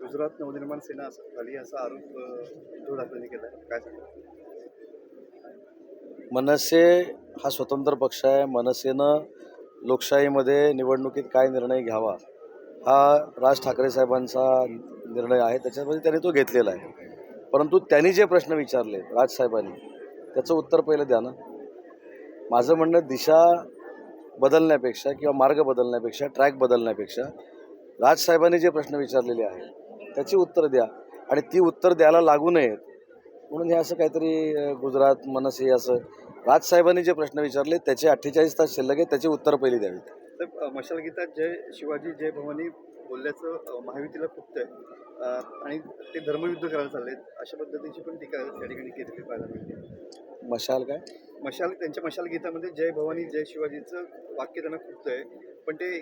गुजरात नवनिर्माण सेना असं झाली असा आरोप उद्धव ठाकरेंनी केला काय सांगा मनसे हा स्वतंत्र पक्ष आहे. मनसेनं लोकशाहीमध्ये निवडणुकीत काय निर्णय घ्यावा हा राज ठाकरे साहेबांचा निर्णय आहे. त्याच्यामध्ये त्यांनी तो घेतलेला आहे. परंतु त्यांनी जे प्रश्न विचारले राजसाहेबांनी त्याचं उत्तर पहिलं द्या ना. माझं म्हणणं दिशा बदलण्यापेक्षा किंवा मार्ग बदलण्यापेक्षा ट्रॅक बदलण्यापेक्षा राजसाहेबांनी जे प्रश्न विचारलेले आहेत त्याची उत्तर द्या. आणि ती उत्तर द्यायला लागू नयेत म्हणून हे असं काहीतरी गुजरात मनसे असं राजसाहेबांनी जे प्रश्न विचारले त्याचे अठ्ठेचाळीस तास शिल्लक आहे त्याची उत्तर पहिली द्यावीत तर अ, मशाल गीतात जय शिवाजी जय भवानी बोलल्याचं महायुतीला खुपतंय अ, आणि ते धर्मयुद्ध करायला चाललेत अशा पद्धतीची पण टीका त्या ठिकाणी केलेली पाहायला मिळते. मशाल काय? मशाल त्यांच्या मशाल गीतामध्ये जय भवानी जय शिवाजीचं वाक्य त्यांना खुपतंय पण ते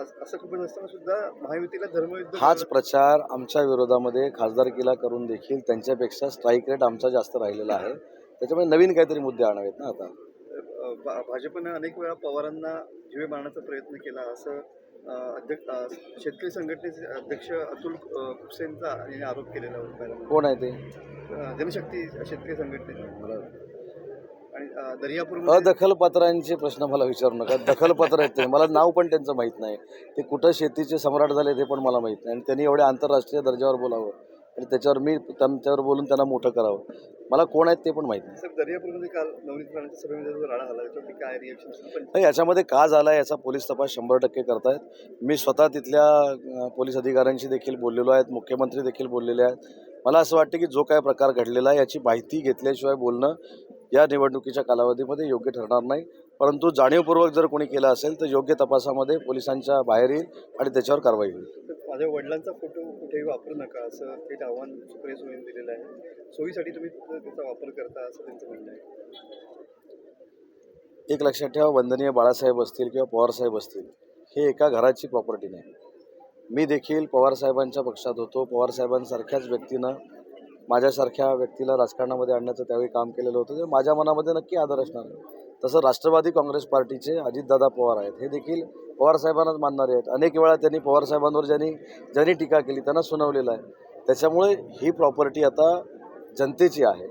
अस- खूपच असताना सुद्धा महायुतीला धर्मयुद्ध हाच प्रचार आमच्या विरोधामध्ये खासदारकीला करून देखील त्यांच्यापेक्षा स्ट्राईक रेट आमचा जास्त राहिलेला आहे. त्याच्यामुळे नवीन काहीतरी मुद्दे आणावेत ना आता? भाजपनं अनेक वेळा पवारांना जीवे मारण्याचा प्रयत्न केला. असं अध्यक्ष शेतकरी संघटनेचे अध्यक्ष अतुल यांनी आरोप केलेला होता. कोण आहे ते? जनशक्ती शेतकरी संघटनेचे मला आणि अ, दर्यापूर अदखलपत्रांचे प्रश्न मला विचारू नका. दखलपत्र आहेत ते. मला नाव पण त्यांचं माहीत नाही. ते कुठं शेतीचे सम्राट झाले ते पण मला माहीत नाही. आणि त्यांनी एवढ्या आंतरराष्ट्रीय दर्जावर बोलावं. आणि त्याच्यावर मी त्यांच्यावर बोलून त्यांना मोठं करावं. मला कोण आहेत ते पण माहीत नाही. याच्यामध्ये का झाला याचा पोलीस तपास शंभर टक्के करतायत. मी स्वतः तिथल्या पोलीस अधिकाऱ्यांशी देखील बोललेलो आहेत. मुख्यमंत्री देखील बोललेले आहेत. मला असं वाटतं की जो काय प्रकार घडलेला आहे याची माहिती घेतल्याशिवाय बोलणं या निवडणुकीच्या कालावधीमध्ये योग्य ठरणार नाही. परंतु जाणीवपूर्वक जर कोणी केलं असेल तर योग्य तपासामध्ये पोलिसांच्या बाहेर येईल आणि त्याच्यावर कारवाई होईल. माझ्या वडिलांचा फोटो कुठेही वापरू नका असं थेट आव्हान सुप्रिया सुळेंनी दिलेलं आहे. सोयीसाठी तुम्ही त्याचा वापर करता असं त्यांचं म्हणणं आहे. एक लक्षात ठेवा वंदनीय बाळासाहेब असतील किंवा पवारसाहेब असतील हे एका घराची प्रॉपर्टी नाही. मी देखील पवारसाहेबांच्या पक्षात होतो. पवारसाहेबांसारख्याच व्यक्तीनं माझ्यासारख्या व्यक्तीला राजकारणामध्ये आणण्याचं त्यावेळी काम केलेलं होतं ते माझ्या मनामध्ये नक्की आदर असणार आहे. तसं राष्ट्रवादी काँग्रेस पार्टीचे अजितदादा पवार आहेत. हे देखील पवारसाहेबांनाच मानणारे आहेत. अनेक वेळा त्यांनी पवारसाहेबांवर ज्यांनी ज्यांनी टीका केली त्यांना सुनावलेलं आहे. त्याच्यामुळे ही प्रॉपर्टी आता जनतेची आहे.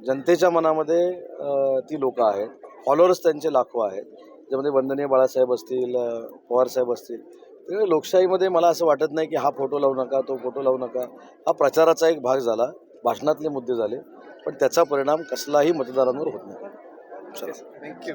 जनतेच्या मनामध्ये ती लोकं आहेत. फॉलोअर्स त्यांचे लाखो आहेत. त्यामध्ये वंदनीय बाळासाहेब असतील पवारसाहेब असतील. त्यामुळे लोकशाहीमध्ये मला असं वाटत नाही की हा फोटो लावू नका तो फोटो लावू नका. हा प्रचाराचा एक भाग झाला. भाषणातले मुद्दे झाले पण त्याचा परिणाम कसलाही मतदारांवर होत नाही. थँक्यू